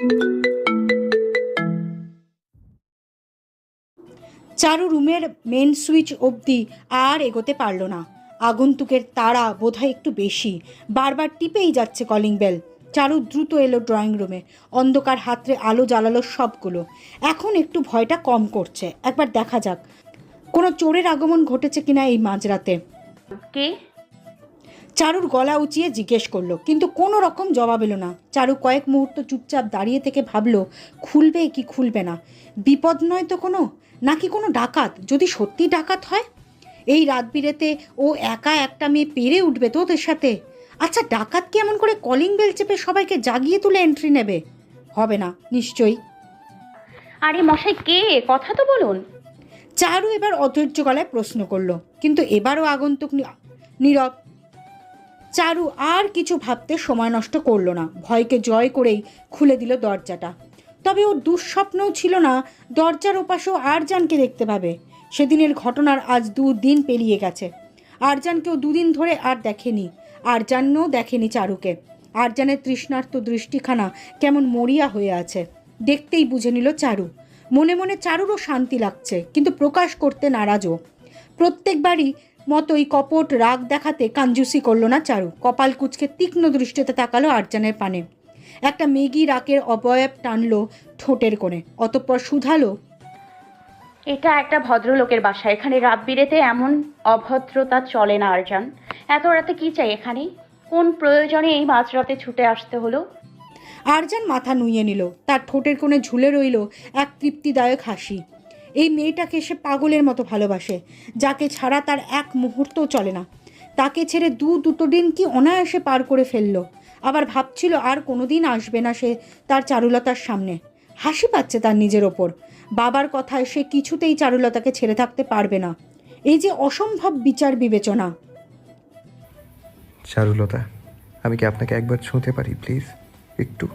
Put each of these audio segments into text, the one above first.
চারু রুমের main switch অবধি আর এগোতে পারল না। আগন্তুকের তাড়া বোধহয় একটু বেশি। বারবার টিপেই যাচ্ছে কলিং বেল চারু দ্রুত এলো ড্রয়িং রুমে অন্ধকার হাতরে আলো জ্বালালো সবগুলো। এখন একটু ভয়টা কম করছে। একবার দেখা যাক। কোনো চোরের আগমন ঘটেছে কিনা এই মাঝরাতে। কে? চারুর গলা উঁচিয়ে জিজ্ঞেস করল কিন্তু কোনো রকম জবাব এলো না। চারু কয়েক মুহূর্ত চুপচাপ দাঁড়িয়ে থেকে ভাবলো খুলবে কি খুলবে না? বিপদ নয় তো কোনো? নাকি কোনো ডাকাত? যদি সত্যি ডাকাত হয়? এই রাত বিরেতে ও একা একটা মেয়ে পেরে উঠবে তো ওদের সাথে? আচ্ছা ডাকাত কি এমন করে কলিং বেল চেপে সবাইকে জাগিয়ে তুলে এন্ট্রি নেবে? হবে না নিশ্চয়ই। আরে মশাই কে? কথা তো বলুন। চারু এবার অধৈর্য গলায় প্রশ্ন করল কিন্তু এবারও আগন্তুক নীরব চারু আর কিছু ভাবতে সময় নষ্ট করল না। ভয়কে জয় করেই খুলে দিল দরজাটা। তবে ওর দুঃস্বপ্নও ছিল না, দরজার ওপাশেও আরজানকে দেখতে পাবে। সেদিনের ঘটনার আজ দুদিন পেরিয়ে গেছে। আরজানকেও দুদিন ধরে আর দেখেনি। আরজানও দেখেনি চারুকে। আরজানের তৃষ্ণার্ত দৃষ্টিখানা কেমন মরিয়া হয়ে আছে। দেখতেই বুঝে নিল চারু। মনে মনে চারুরও শান্তি লাগছে, কিন্তু প্রকাশ করতে নারাজও। প্রত্যেকবারই মতোই কপট রাগ দেখাতে কাঞ্জুসি করল না চারু। কপাল কুচকে তীক্ষ্ণ দৃষ্টিতে তাকালো আরজানের পানে। একটা মেগি রাকের অবয়ব টানলো ঠোঁটের কোণে অতঃপর শুধালো এটা একটা ভদ্রলোকের বাসা। এখানে রাত বিরেতে এমন অভদ্রতা চলে না আরজান এত রাতে কি চাই এখানে? কোন প্রয়োজনে এই মাঝরাতে ছুটে আসতে হলো? আরজান মাথা নুইয়ে নিল। তার ঠোঁটের কোণে ঝুলে রইল এক তৃপ্তিদায়ক হাসি। এই মেয়েটাকে সে পাগলের মতো ভালোবাসে যাকে ছাড়া তার এক মুহূর্তও চলে না। তাকে ছেড়ে দু দুটো দিন কি অনায়াসে পার করে ফেলল। আবার ভাবছিল আর কোনোদিন আসবে না সে তার চারুলতার সামনে। হাসি পাচ্ছে তার নিজের ওপর। বাবার কথায় সে কিছুতেই চারুলতাকে ছেড়ে থাকতে পারবে না। এই যে অসম্ভব বিচার বিবেচনা। চারুলতা আমি কি আপনাকে একবার ছুঁতে পারি প্লিজ? একটু।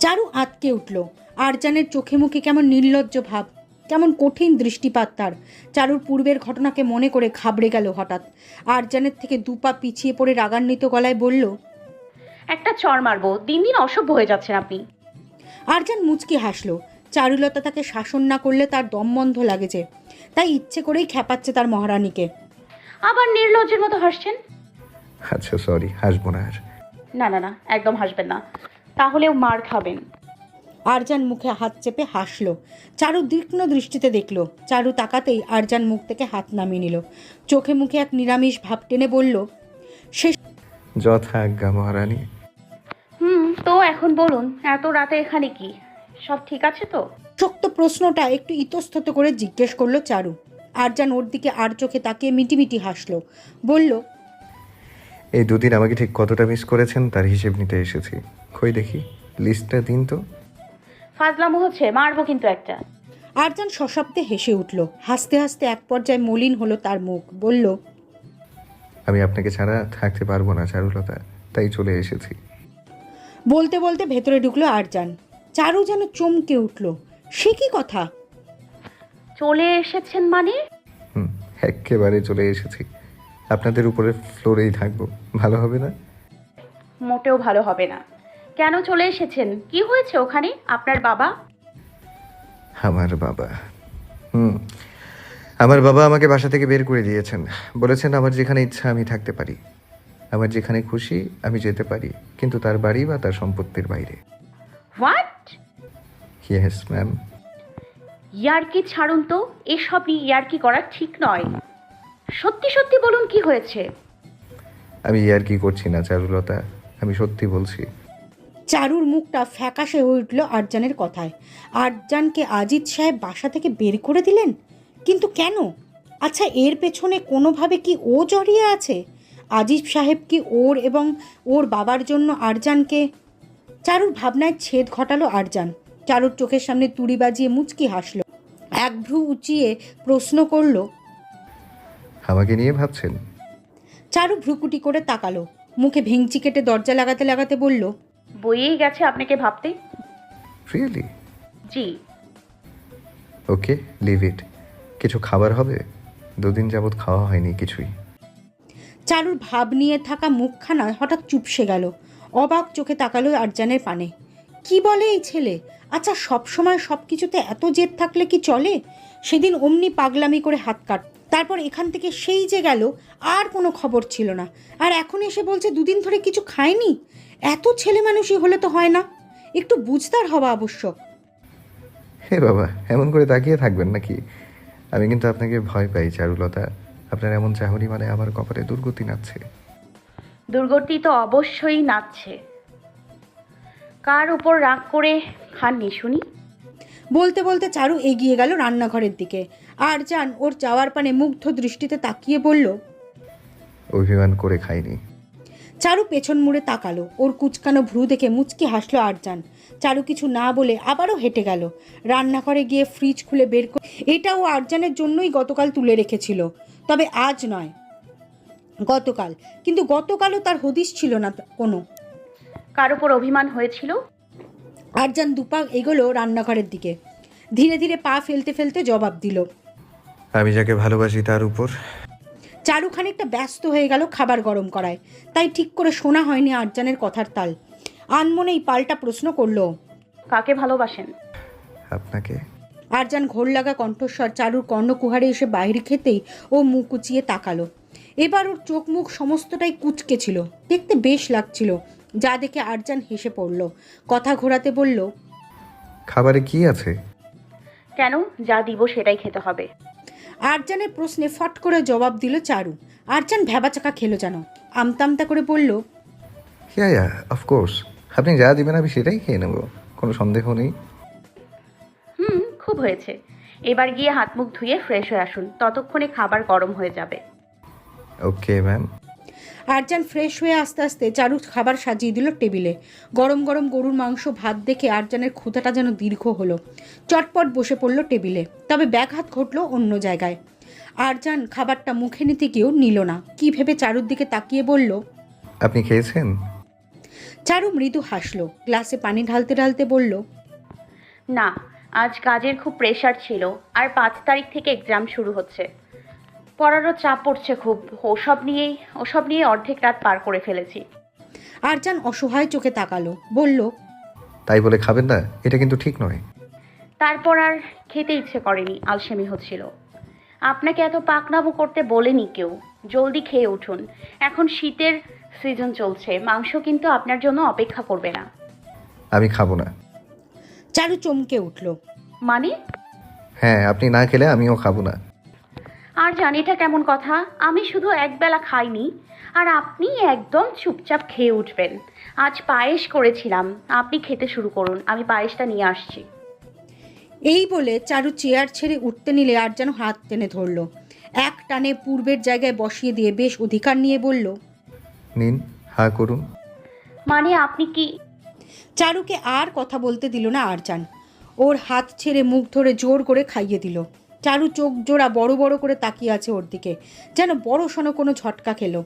চারু আটকে উঠল। আরজানের চোখে মুখে কেমন নির্লজ্জ ভাব কেমন কঠিন দৃষ্টিপাত তার। চারুর পূর্বের ঘটনাকে মনে করে ঘাবড়ে গেল হঠাৎ। আরজানের থেকে দুপা পিছিয়ে পড়ে রাগান্বিত গলায় বলল একটা চর মারবো দিন দিন অসভ্য হয়ে যাচ্ছেন আপনি। আরজান মুচকি হাসলো। চারুলতা তাকে শাসন না করলে তার দম বন্ধ লাগে যে তাই ইচ্ছে করেই খেপাচ্ছে তার মহারানীকে। আবার নির্লজ্জের মতো হাসছেন? আচ্ছা সরি হাসবো না আর। না না না একদম হাসবেন না। তাহলেও মার খাবেন। আরজান মুখে হাত চেপে হাসলো। চারু তীক্ষ্ণ দৃষ্টিতে দেখল। চারু তাকাতেই আরজান মুখ থেকে হাত নামিয়ে নিল। চোখে মুখে এক নিরামিষ ভাব টেনে বলল সে যথা আজ্ঞা মহারানী। হুম তো এখন বলুন এত রাতে এখানে কি? সব ঠিক আছে তো? শক্ত প্রশ্নটা একটু ইতস্তত করে জিজ্ঞেস করল চারু। আরজান ওর দিকে আর চোখে তাকিয়ে মিটিমিটি হাসলো। বলল এই দুদিন আমাকে ঠিক কতটা মিস করেছেন তার হিসেব নিতে এসেছি। কই দেখি লিস্টটা দিন তো। ফাজলামো হচ্ছে মারবো কিন্তু একটা। আরজান সশব্দে হেসে উঠল। হাসতে হাসতে এক পর্যায়ে মলিন হলো তার মুখ। বলল আমি আপনাকে ছাড়া থাকতে পারব না চারুলতা। তাই চলে এসেছি। বলতে বলতে ভেতরে ঢুকলো আরজান। চারু যেন চমকে উঠল। সে কি কথা? চলে এসেছেন মানে? হুম একেবারে চলে এসেছি। আপনাদের উপরে ফ্লোরেই থাকব। ভালো হবে না? মোটেও ভালো হবে না। কেন চলে এসেছেন? কি হয়েছে ওখানে? আপনার বাবা? আমার বাবা। হুম। আমার বাবা আমাকে বাসা থেকে বের করে দিয়েছেন। বলেছেন আমার যেখানে ইচ্ছা আমি থাকতে পারি। আমার যেখানে খুশি আমি যেতে পারি। কিন্তু তার বাড়ি বা তার সম্পত্তির বাইরে। হোয়াট ইয়েস ম্যাম ইয়ার্কি ছাড়ুন তো। এসব নিয়ে ইয়ার্কি করা ঠিক নয়। সত্যি সত্যি বলুন কি হয়েছে? আমি আর কি করছি না চারুলতা। আমি সত্যি বলছি চারুর মুখটা ফ্যাকাশে হয়ে উঠল আরজানের কথায়। আরজানকে আজিজ সাহেব বাসা থেকে বের করে দিলেন? কিন্তু কেন? আচ্ছা এর পেছনে কোনোভাবে কি ও জড়িয়ে আছে? আজিজ সাহেব কি ওর এবং ওর বাবার জন্য আরজানকে? চারুর ভাবনায় ছেদ ঘটালো আরজান। চারুর চোখের সামনে তুড়ি বাজিয়ে মুচকি হাসলো। এক ভ্রু উঁচিয়ে প্রশ্ন করল আমাকে নিয়ে ভাবছেন? চারু ভ্রুকুটি করে তাকালো। মুখে ভেঙচি কেটে দরজা লাগাতে লাগাতে বলল বইয়েই গেছে আপনাকে ভাবতে রিয়েলি জি। ওকে লিভ ইট কিছু খাবার হবে? দুদিন যাবৎ খাওয়া হয়নি কিছুই। চারুর ভাব নিয়ে থাকা মুখখানা হঠাৎ চুপসে গেল। অবাক চোখে তাকালো আরজানের পানে। কি বলে এই ছেলে? আচ্ছা সব সময় সব কিছুতে এত জেদ থাকলে কি চলে? সেদিন অমনি পাগলামি করে হাত কাট। তারপর এখান থেকে সেই যে গেল আর কোনো খবর ছিল না। আর এখন এসে বলছে দুদিন ধরে কিছু খায়নি? এত ছেলে মানুষই হলে তো হয় না। একটু বুঝদার হওয়া আবশ্যক। হে বাবা এমন করে তাকিয়ে থাকবেন নাকি? আমি কিন্তু আপনাকে ভয় পাই চারুলতা। আপনার এমন চাহনি মানে আমার কপালে দুর্গতি নাচ্ছে। দুর্গতি তো অবশ্যই নাচছে। কার উপর রাগ করে খাননি শুনি? বলতে বলতে চারু এগিয়ে গেল রান্নাঘরের দিকে। আর যান ওর চাওয়ার পানে মুগ্ধ দৃষ্টিতে তাকিয়ে বলল অভিমান করে খাইনি। চারু পেছন মুড়ে তাকালো। ওর কুচকানো ভ্রু দেখে মুচকি হাসলো আরজান। চারু কিছু না বলে আবারও হেঁটে গেল। রান্নাঘরে গিয়ে ফ্রিজ খুলে বের করে এটাও আরজানের জন্যই গতকাল তুলে রেখেছিল। তবে আজ নয়। গতকাল। কিন্তু গতকালও তার হদিশ ছিল না কোনো। কার উপর অভিমান হয়েছিল? আরজান দুপা এগোলো রান্নাঘরের দিকে। ধীরে ধীরে পা ফেলতে ফেলতে জবাব দিল। আমি যাকে ভালোবাসি তার উপর চারু খানিকটা ব্যস্ত হয়ে গেল খাবার গরম করায়। তাই ঠিক করে শোনা হয়নি আরজানের কথার তাল। আনমনেই পাল্টা প্রশ্ন করল কাকে ভালোবাসেন? আপনাকে। আরজান ঘোর লাগা কণ্ঠস্বর চারুর কর্ণকুহারে এসে বাইরে খেতেই ও মুখ কুচিয়ে তাকালো। এবার ওর চোখ মুখ সমস্তটাই কুচকে ছিল দেখতে বেশ লাগছিল যা দেখে আরজান হেসে পড়ল। কথা ঘোরাতে বলল খাবারে কি আছে? কেন? যা দিব সেটাই খেতে হবে। আরজানের প্রশ্নে ফট করে জবাব দিল চারু। আরজান ভ্যাবাচাকা খেলো যেন। আমতামতা করে বলল ইয়া ইয়া অফকোর্স আপনি যা দিবেন আমি সেটাই খেয়ে নেব। কোনো সন্দেহ নেই। হুম খুব হয়েছে। এবার গিয়ে হাত মুখ ধুয়ে ফ্রেশ হয়ে আসুন। ততক্ষণে খাবার গরম হয়ে যাবে। ওকে ম্যাম আরজান ফ্রেশ হয়ে আস্তে আস্তে চারু খাবার সাজিয়ে দিল টেবিলে। গরম গরম গরুর মাংস ভাত দেখে আরজানের ক্ষুধাটা যেন দীর্ঘ হলো। চটপট বসে পড়ল টেবিলে তবে ব্যাঘাত ঘটলো অন্য জায়গায়। আরজান খাবারটা মুখে নিতে গিয়েও নিল না। কি ভেবে চারুর দিকে তাকিয়ে বলল আপনি খেয়েছেন? চারু মৃদু হাসলো গ্লাসে পানি ঢালতে ঢালতে বলল না আজ কাজের খুব প্রেশার ছিল আর পাঁচ তারিখ থেকে এক্সাম শুরু হচ্ছে। পড়ারও চাপ পড়ছে খুব। ওসব নিয়েই ওসব নিয়ে অর্ধেক রাত পার করে ফেলেছি। আরজান অসহায় চোখে তাকালো বলল তাই বলে খাবেন না? এটা কিন্তু ঠিক নয়। তারপর আর খেতে ইচ্ছে করেনি আলসেমি হচ্ছিল। আপনাকে এত পাকনামো করতে বলেনি কেউ? জলদি খেয়ে উঠুন। এখন শীতের সিজন চলছে মাংস কিন্তু আপনার জন্য অপেক্ষা করবে না। আমি খাব না। চারু চমকে উঠল। মানে? হ্যাঁ আপনি না খেলে আমিও খাব না। আর জানি এটা কেমন কথা আমি শুধু একবেলা খাইনি আর আপনি একদম চুপচাপ খেয়ে উঠবেন। আজ পায়েস করেছিলাম আপনি খেতে শুরু করুন আমি পায়েসটা নিয়ে আসছি। এই বলে চারু চেয়ার ছেড়ে উঠতে নিলে আর যেন হাত টেনে ধরল। এক টানে পূর্বের জায়গায় বসিয়ে দিয়ে বেশ অধিকার নিয়ে বলল নিন হা করুন। মানে আপনি কি? চারুকে আর কথা বলতে দিল না আরজান। ওর হাত ছেড়ে মুখ ধরে জোর করে খাইয়ে দিল। চারু চোখ জোড়া বড় বড় করে তাকিয়ে আছে ওর দিকে। যেন বড় সনো কোনো ঝটকা খেলো।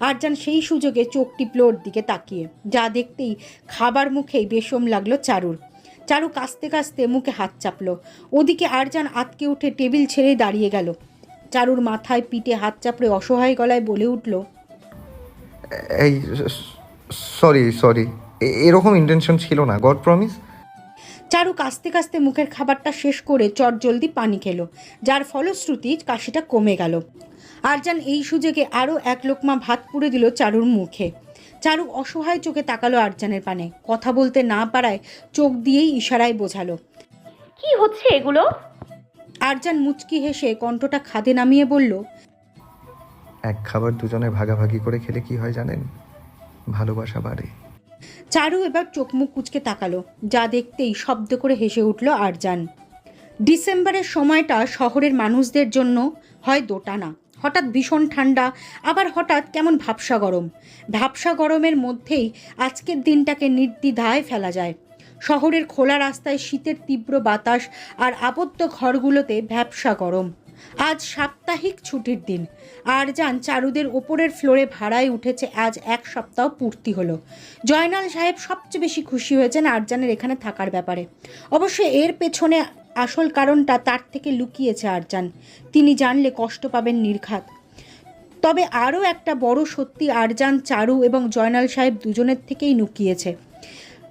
আরজান সেই সুযোগে চোখ টিপল ওর দিকে তাকিয়ে। যা দেখতেই খাবার মুখেই বেশম লাগল চারুর। চারু কাস্তে কাস্তে মুখে হাত চাপলো। ওদিকে আর আরজান আতকে উঠে টেবিল ছেড়ে দাঁড়িয়ে গেল। চারুর মাথায় পিঠে হাত চাপড়ে অসহায় গলায় বলে উঠল, এই, সরি সরি। এরকম ইন্টেনশন ছিল না। গড প্রমিস চারু কাস্তে কাস্তে মুখের খাবারটা শেষ করে চট জলদি পানি খেলো যার ফলশ্রুতি কাশিটা কমে গেল। আরজান এই সুযোগে আরও এক লোকমা ভাত পুড়ে দিল চারুর মুখে। চারু অসহায় চোখে তাকালো আরজানের পানে। কথা বলতে না পারায় চোখ দিয়েই ইশারায় বোঝালো। কি হচ্ছে এগুলো? আরজান মুচকি হেসে কণ্ঠটা খাদে নামিয়ে বলল এক খাবার দুজনে ভাগাভাগি করে খেলে কি হয় জানেন? ভালোবাসা বাড়ে। চারু এবার চোখ মুখ কুচকে তাকালো, যা দেখতেই শব্দ করে হেসে উঠল আরজান। ডিসেম্বরের সময়টা শহরের মানুষদের জন্য হয় দোটানা। হঠাৎ ভীষণ ঠান্ডা, আবার হঠাৎ কেমন ভ্যাবসা গরম। ভ্যাবসা গরমের মধ্যেই আজকের দিনটাকে নির্দ্বিধায় ফেলা যায়। শহরের খোলা রাস্তায় শীতের তীব্র বাতাস আর আবদ্ধ ঘরগুলোতে ভ্যাবসা গরম। আজ সাপ্তাহিক ছুটির দিন। আর যান চারুদের ওপরের ফ্লোরে ভাড়ায় উঠেছে আজ এক সপ্তাহ পূর্তি হলো। জয়নাল সাহেব সবচেয়ে বেশি খুশি হয়েছেন আরজানের এখানে থাকার ব্যাপারে। অবশ্য এর পেছনে আসল কারণটা তার থেকে লুকিয়েছে আরজান। তিনি জানলে কষ্ট পাবেন নির্ঘাত। তবে আরও একটা বড় সত্যি আরজান, চারু এবং জয়নাল সাহেব দুজনের থেকেই লুকিয়েছে।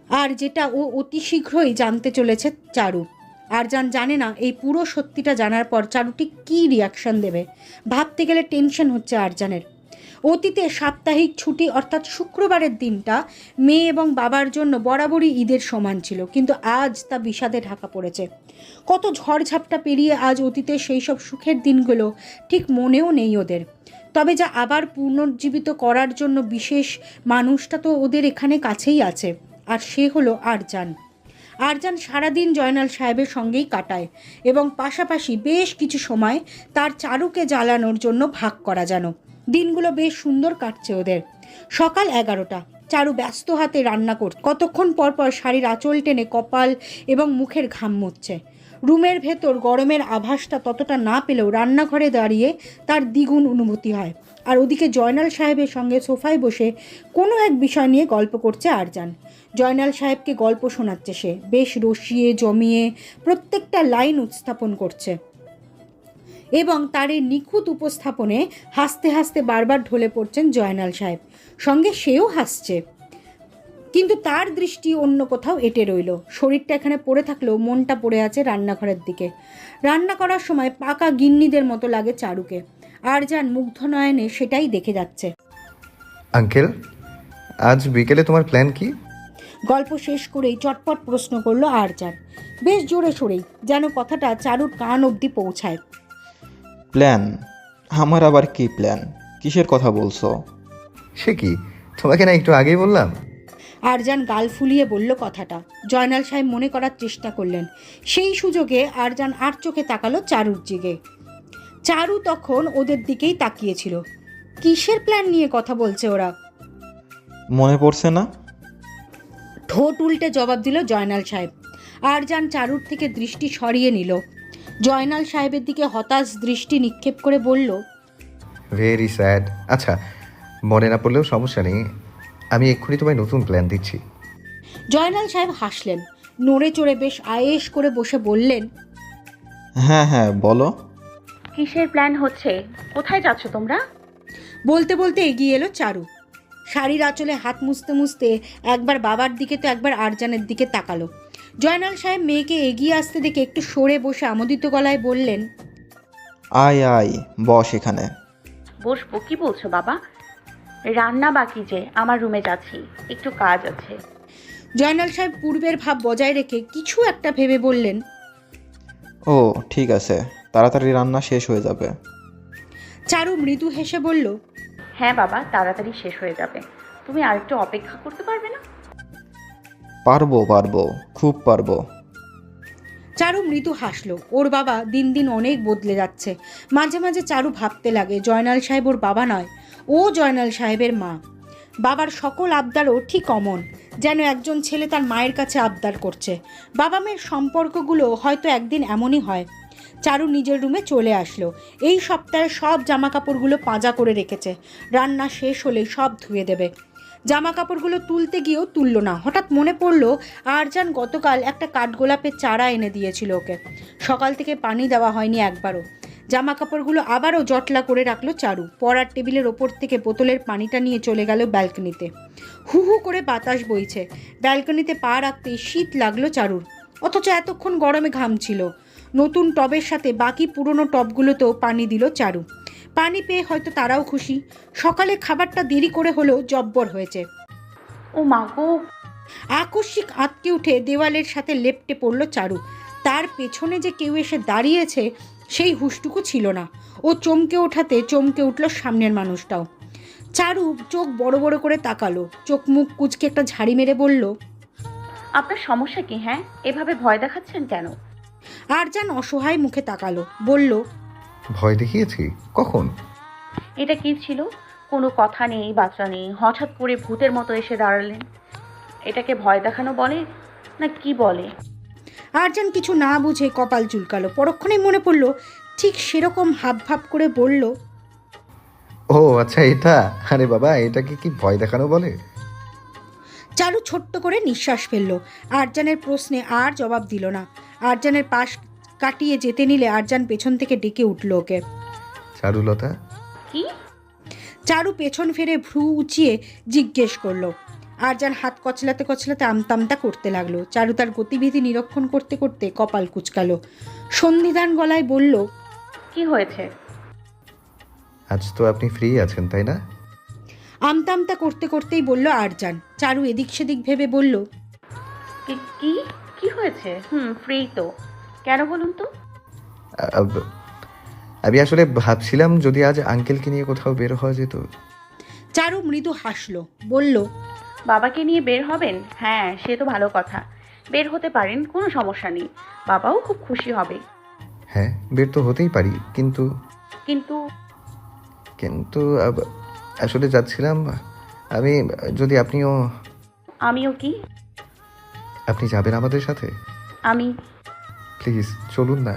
আর যেটা ও অতি শীঘ্রই জানতে চলেছে চারু আরজান জানে না এই পুরো সত্যিটা জানার পর চারুটি কী রিয়াকশন দেবে? ভাবতে গেলে টেনশন হচ্ছে আরজানের। অতীতে সাপ্তাহিক ছুটি অর্থাৎ শুক্রবারের দিনটা মেয়ে এবং বাবার জন্য বরাবরই ঈদের সমান ছিল, কিন্তু আজ তা বিষাদে ঢাকা পড়েছে। কত ঝড়ঝাপটা পেরিয়ে আজ অতীতে সেই সব সুখের দিনগুলো ঠিক মনেও নেই ওদের। তবে যা আবার পুনর্জীবিত করার জন্য বিশেষ মানুষটা তো ওদের এখানে কাছেই আছে, আর সে হলো আরজান। আরজান সারাদিন জয়নাল সাহেবের সঙ্গেই কাটায় এবং পাশাপাশি বেশ কিছু সময় তার চারুকে জ্বালানোর জন্য ভাগ করা যেন। দিনগুলো বেশ সুন্দর কাটছে ওদের। সকাল এগারোটা। চারু ব্যস্ত হাতে রান্না কর কতক্ষণ পর পর শাড়ির আঁচল টেনে কপাল এবং মুখের ঘাম মুচ্ছে রুমের ভেতর গরমের আভাসটা ততটা না পেলেও রান্নাঘরে দাঁড়িয়ে তার দ্বিগুণ অনুভূতি হয়। আর ওদিকে জয়নাল সাহেবের সঙ্গে সোফায় বসে কোনো এক বিষয় নিয়ে গল্প করছে আরজান। জয়নাল সাহেবকে গল্প শোনাচ্ছে সে, বেশ রসিয়ে, জমিয়ে, প্রত্যেকটা লাইন উত্থাপন করছে। এবং তার এই নিখুঁত উপস্থাপনে হাসতে হাসতে বারবার ঢলে পড়ছেন জয়নাল সাহেব। সঙ্গে সেও হাসছে। কিন্তু তার দৃষ্টি অন্য কোথাও এটে রইল। শরীরটা এখানে পড়ে থাকলেও মনটা পড়ে আছে রান্নাঘরের দিকে। রান্না করার সময় পাকা গিন্নিদের মতো লাগে চারুকে। আর যান মুগ্ধ নয়নে সেটাই দেখে যাচ্ছে। আঙ্কেল আজ বিকেলে তোমার প্ল্যান কি? গল্প শেষ করেই চটপট প্রশ্ন করল আরজান। বেশ জোরে সোরেই যেন কথাটা চারুর কান অবধি পৌঁছায়। প্ল্যান? আমার আবার কি প্ল্যান? কিসের কথা বলছো? সে কি? তোমাকে না একটু আগেই বললাম? আরজান গাল ফুলিয়ে বলল কথাটা। জয়নাল সাহেব মনে করার চেষ্টা করলেন। সেই সুযোগে আরজান আর চোখে তাকালো চারুর দিকে। চারু তখন ওদের দিকেই তাকিয়েছিল। কিসের প্ল্যান নিয়ে কথা বলছে ওরা? মনে পড়ছে না। ঠোঁট উল্টে জবাব দিল জয়নাল সাহেব। আরজান চারুর থেকে দৃষ্টি সরিয়ে নিল। জয়নাল সাহেবের দিকে হতাশ দৃষ্টি নিক্ষেপ করে বলল ভেরি স্যাড আচ্ছা মনে না পড়লেও সমস্যা নেই। আমি এক্ষুনি তোমায় নতুন প্ল্যান দিচ্ছি। জয়নাল সাহেব হাসলেন। নড়ে চড়ে বেশ আয়েস করে বসে বললেন হ্যাঁ হ্যাঁ বলো। কিসের প্ল্যান হচ্ছে? কোথায় যাচ্ছ তোমরা? বলতে বলতে এগিয়ে এলো চারু। শাড়ির আঁচলে হাত মুছতে মুছতে একবার বাবার দিকে তো একবার আরজানের দিকে তাকালো। জয়নাল সাহেব মেয়েকে এগিয়ে আসতে দেখে একটু সরে বসে আমোদিত গলায় বললেন আয় আয় বস এখানে। বসবো কি বলছো বাবা? রান্না বাকি যে আমার রুমে যাচ্ছি একটু কাজ আছে। জয়নাল সাহেব পূর্বের ভাব বজায় রেখে কিছু একটা ভেবে বললেন ও ঠিক আছে। তাড়াতাড়ি রান্না শেষ হয়ে যাবে। চারু মৃদু হেসে বলল হ্যাঁ বাবা তাড়াতাড়ি শেষ হয়ে যাবে। তুমি আরেকটু অপেক্ষা করতে পারবে না? পারব পারব খুব পারব। চারু মৃদু হাসলো। ওর বাবা দিন দিন অনেক বদলে যাচ্ছে। মাঝে মাঝে চারু ভাবতে লাগে জয়নাল সাহেব ওর বাবা নয় ও জয়নাল সাহেবের মা। বাবার সকল আবদারও ঠিক অমন যেন একজন ছেলে তার মায়ের কাছে আবদার করছে। বাবা মেয়ের সম্পর্কগুলো হয়তো একদিন এমনই হয় চারু নিজের রুমে চলে আসলো। এই সপ্তাহে সব জামা কাপড়গুলো পাঁজা করে রেখেছে। রান্না শেষ হলেই সব ধুয়ে দেবে। জামা কাপড়গুলো তুলতে গিয়েও তুললো না। হঠাৎ মনে পড়ল, আরজান গতকাল একটা কাঠগোলাপের চারা এনে দিয়েছিল ওকে। সকাল থেকে পানি দেওয়া হয়নি একবারও। জামা কাপড়গুলো আবারও জটলা করে রাখল চারু। পড়ার টেবিলের ওপর থেকে বোতলের পানিটা নিয়ে চলে গেল ব্যালকনিতে। হু হু করে বাতাস বইছে। ব্যালকনিতে পা রাখতেই শীত লাগল চারুর। অথচ এতক্ষণ গরমে ঘামছিল নতুন টবের সাথে বাকি পুরনো টবগুলোতেও পানি দিল চারু। পানি পেয়ে হয়তো তারাও খুশি। সকালে খাবারটা দেরি করে হলেও জব্বর হয়েছে। ও মা গো। আকস্মিক আঁতকে উঠে দেওয়ালের সাথে লেপটে পড়ল চারু। তার পেছনে যে কেউ এসে দাঁড়িয়েছে সেই হুশটুকু ছিল না। ও চমকে ওঠাতে চমকে উঠল সামনের মানুষটাও। চারু চোখ বড় বড় করে তাকালো। চোখ মুখ কুচকে একটা ঝাড়ি মেরে বলল আপনার সমস্যা কি হ্যাঁ? এভাবে ভয় দেখাচ্ছেন কেন? আরজান অসহায় মুখে তাকালো বলল ভয় দেখিয়েছি? কখন? এটা কি ছিল? কোনো কথা নেই বাচ্চা নেই। হঠাৎ করে ভূতের মতো এসে দাঁড়ালেন। এটাকে ভয় দেখানো বলে না কি বলে? আরজান কিছু না বুঝে কপাল চুলকালো। পরক্ষণে মনে পড়ল ঠিক সেরকম হাব ভাব করে বলল ও আচ্ছা এটা? আরে বাবা এটাকে কি ভয় দেখানো বলে? চারু ছোট্ট করে নিঃশ্বাস ফেলল। আরজানের প্রশ্নে আর জবাব দিল না। আরজানের পাশ কাটিয়ে যেতে নিলে আরজান পেছন থেকে ডেকে উঠল ওকে। চারুলতা? কি? চারু পেছন ফিরে ভ্রু উঁচিয়ে জিজ্ঞেস করল। আরজান হাত কচলাতে কচলাতে আমতামতা করতে লাগল। চারু তার গতিবিধি নিরীক্ষণ করতে করতে কপাল কুচকালো। সন্ধিদান গলায় বলল কি হয়েছে? আজ তো আপনি ফ্রি আছেন তাই না? আমতামতা করতে করতেই বলল আরজান। চারু এদিক সেদিক ভেবে বলল কি কি হয়েছে? হুম ফ্রি তো। কেন বলুন তো? আব- আমি আসলে ভাবছিলাম যদি আজ আঙ্কেলকে নিয়ে কোথাও বের হওয়া যেত। চারু মৃদু হাসলো বলল বাবাকে নিয়ে বের হবেন? হ্যাঁ সে তো ভালো কথা। বের হতে পারেন কোনো সমস্যা নেই। বাবাও খুব খুশি হবে। হ্যাঁ বের তো হতেই পারি কিন্তু কিন্তু কিন্তু আব- আসলে যাচ্ছিলাম আমি যদি আপনিও আমিও কি? আপনি যাবেন আমাদের সাথে? আমি। প্লিজ চলুন না।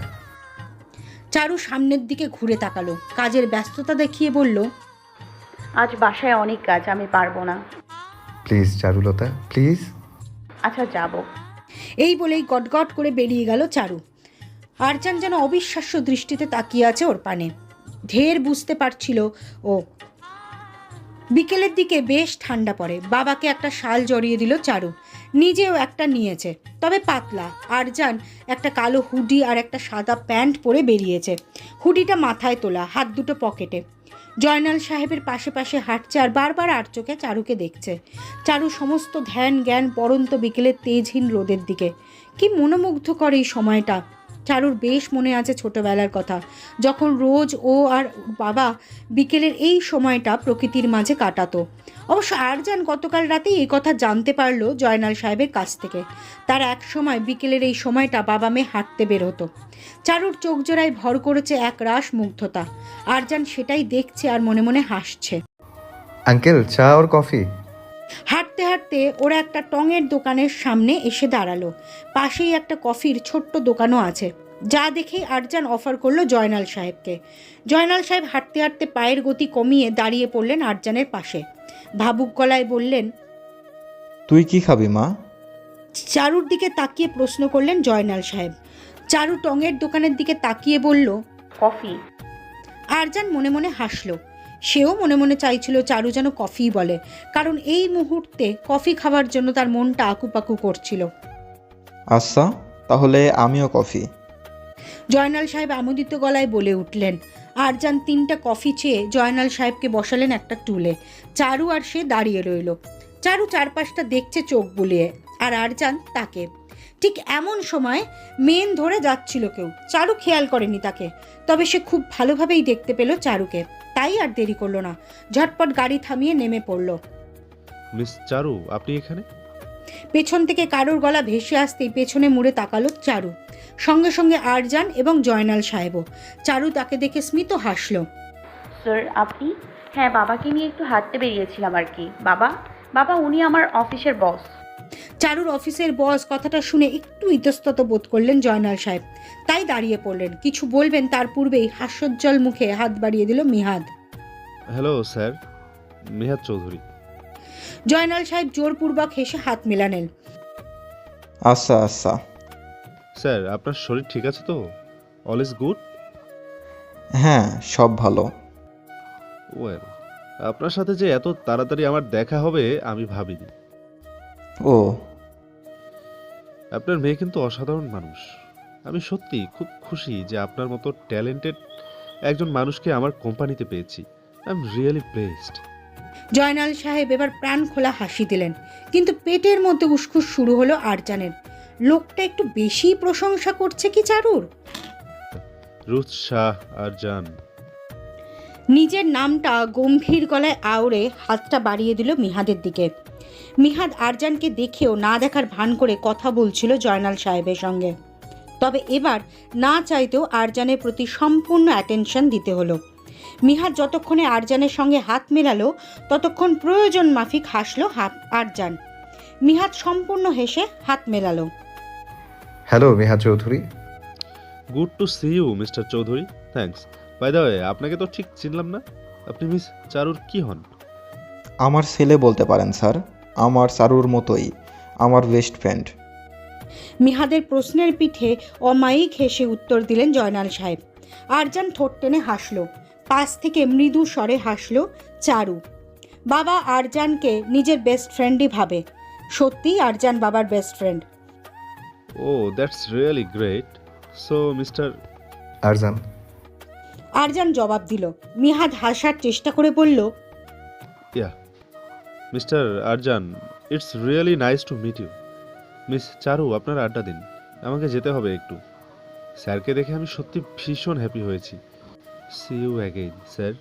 চারু সামনের দিকে ঘুরে তাকালো কাজের ব্যস্ততা দেখিয়ে বলল আজ বাসায় অনেক কাজ আমি পারব না। Please Charulata please. আচ্ছা যাব। এই বলেই গটগট করে বেরিয়ে গেল চারু। আরচান যেন অবিশ্বাস্য দৃষ্টিতে তাকিয়ে আছে ওর পানে। ঢের বুঝতে পারছিল ও। বিকেলের দিকে বেশ ঠান্ডা পড়ে বাবাকে একটা শাল জড়িয়ে দিল চারু। নিজেও একটা নিয়েছে। তবে পাতলা, আরজান, একটা কালো হুডি আর একটা সাদা প্যান্ট পরে বেরিয়েছে। হুডিটা মাথায় তোলা, হাত দুটো পকেটে। জয়নাল সাহেবের পাশে পাশে হাঁটছে আর বারবার আর চোখে চারুকে দেখছে। চারু সমস্ত ধ্যান, জ্ঞান, পরন্ত বিকেলের তেজহীন রোদের দিকে। কি মনোমুগ্ধ করে এই সময়টা। চারুর বেশ মনে আছে ছোটবেলার কথা। যখন রোজ ও আর বাবা বিকেলের এই সময়টা প্রকৃতির মাঝে কাটাতো। অবশ্য আরজান গতকাল রাতেই এই কথা জানতে পারল জয়নাল সাহেবের কাছ থেকে। তার এক সময় বিকেলের এই সময়টা বাবা মেয়ে হাঁটতে বের হতো। চারুর চোখ জোড়ায় ভর করেছে এক রাস মুগ্ধতা। আরজান সেটাই দেখছে আর মনে মনে হাসছে। আঙ্কেল, চা ওর কফি? হাঁটতে হাঁটতে ওরা একটা টঙের দোকানের সামনে এসে দাঁড়াল। পাশেই একটা কফির ছোট্ট দোকানও আছে যা দেখেই আরজান অফার করল জয়নাল সাহেবকে। জয়নাল সাহেব হাঁটতে হাঁটতে পায়ের গতি কমিয়ে দাঁড়িয়ে পড়লেন আরজানের পাশে। ভাবুক গলায় বললেন তুই কি খাবি মা? চারুর দিকে তাকিয়ে প্রশ্ন করলেন জয়নাল সাহেব। চারু টঙের দোকানের দিকে তাকিয়ে বলল কফি। আরজান মনে মনে হাসলো। সেও মনে মনে চাইছিল চারু যেন কফি বলে কারণ এই মুহূর্তে কফি খাওয়ার জন্য তার মনটা আকুপাকু করছিল। আচ্ছা তাহলে আমিও কফি। জয়নাল সাহেব আমোদিত গলায় বলে উঠলেন আরজান তিনটা কফি চেয়ে জয়নাল সাহেবকে বসালেন একটা টুলে। চারু আর সে দাঁড়িয়ে রইল। চারু চারপাশটা দেখছে চোখ বুলিয়ে আর আরজান তাকে। ঠিক এমন সময় মেন ধরে যাচ্ছিল কেউ। চারু খেয়াল করেনি তাকে। তবে সে খুব ভালোভাবেই দেখতে পেল চারুকে। তাই আর দেরি করল না। ঝটপট গাড়ি থামিয়ে নেমে পড়ল। মিস চারু আপনি এখানে? পেছন থেকে কারোর গলা ভেসে আসতেই পেছনে মুড়ে তাকালো চারু। সঙ্গে সঙ্গে আরজান এবং জয়নাল সাহেবও। চারু তাকে দেখে স্মিত হাসলো। স্যার আপনি? হ্যাঁ বাবাকে নিয়ে একটু হাঁটতে বেরিয়েছিলাম আর কি। বাবা? বাবা উনি আমার অফিসের বস। চারুর অফিসের বস কথাটা শুনে একটু ইতস্তত বোধ করলেন জয়নাল সাহেব। তাই দাঁড়িয়ে পড়লেন। কিছু বলবেন তার পূর্বেই হাস্যোজ্জ্বল মুখে হাত বাড়িয়ে দিল Mihad. Hello sir Mehad Chowdhury. Joynal সাহেব জোরপূর্বক হেসে হাত মেলালেন। আচ্ছা আচ্ছা। স্যার আপনার শরীর ঠিক আছে তো? অল ইজ গুড হ্যাঁ সব ভালো। ওয়েল আপনার সাথে যে এত তাড়াতাড়ি আমার দেখা হবে আমি ভাবিনি। ও। আপনার মেয়ে কিন্তু অসাধারণ মানুষ। আমি সত্যি খুব খুশি যে আপনার মতো ট্যালেন্টেড একজন মানুষকে আমার কোম্পানিতে পেয়েছি। I am really pleased Joynal সাহেব এবার প্রাণ খোলা হাসি দিলেন কিন্তু পেটের মধ্যে উসখুস শুরু হলো আরজানের। লোকটা একটু বেশি প্রশংসা করছে কি চারুর? রুথ শাহ আর জান নিজের নামটা গম্ভীর গলায় আওড়ে হাতটা বাড়িয়ে দিল মিহাদের দিকে। মিহাদ আরজানকে দেখেও না দেখার ভান করে কথা বলছিল জয়নাল সাহেবের সঙ্গে। তবে এবার না চাইতেও আরজানের প্রতি সম্পূর্ণ অ্যাটেনশন দিতে হলো। মিহাদ যতক্ষণে আরজানের সঙ্গে হাত মেলালো ততক্ষণ প্রয়োজন মাফিক হাসলো হাত আরজান। মিহাদ সম্পূর্ণ হেসে হাত মেলালো। Hello Meha Chowdhury. Good to see you mister Chowdhury thanks by the way আপনাকে তো ঠিক চিনলাম না। আপনি মিস চারুর কি হন? আমার ছেলে বলতে পারেন স্যার। আমার সারুর মতোই আমার বেস্ট ফ্রেন্ড মিহাদের প্রশ্নের পিঠে অমায়িক হেসে উত্তর দিলেন জয়নাল সাহেব। আরজান ঠোঁট টেনে হাসল। পাশ থেকে মৃদু স্বরে হাসল চারু। বাবা আরজানকে নিজের বেস্ট ফ্রেন্ডই ভাবে। সত্যিই আরজান বাবার best friend O that's really great so mister Arjan. Arjan জবাব দিল। মিহাদ হাসার চেষ্টা করে বলল yeah mister Arjan it's really nice to meet you miss Charu, আপনার আড্ডা দিন। আমাকে যেতে হবে একটু। স্যারকে দেখে আমি সত্যি ভীষণ হ্যাপি হয়েছি। C you again sir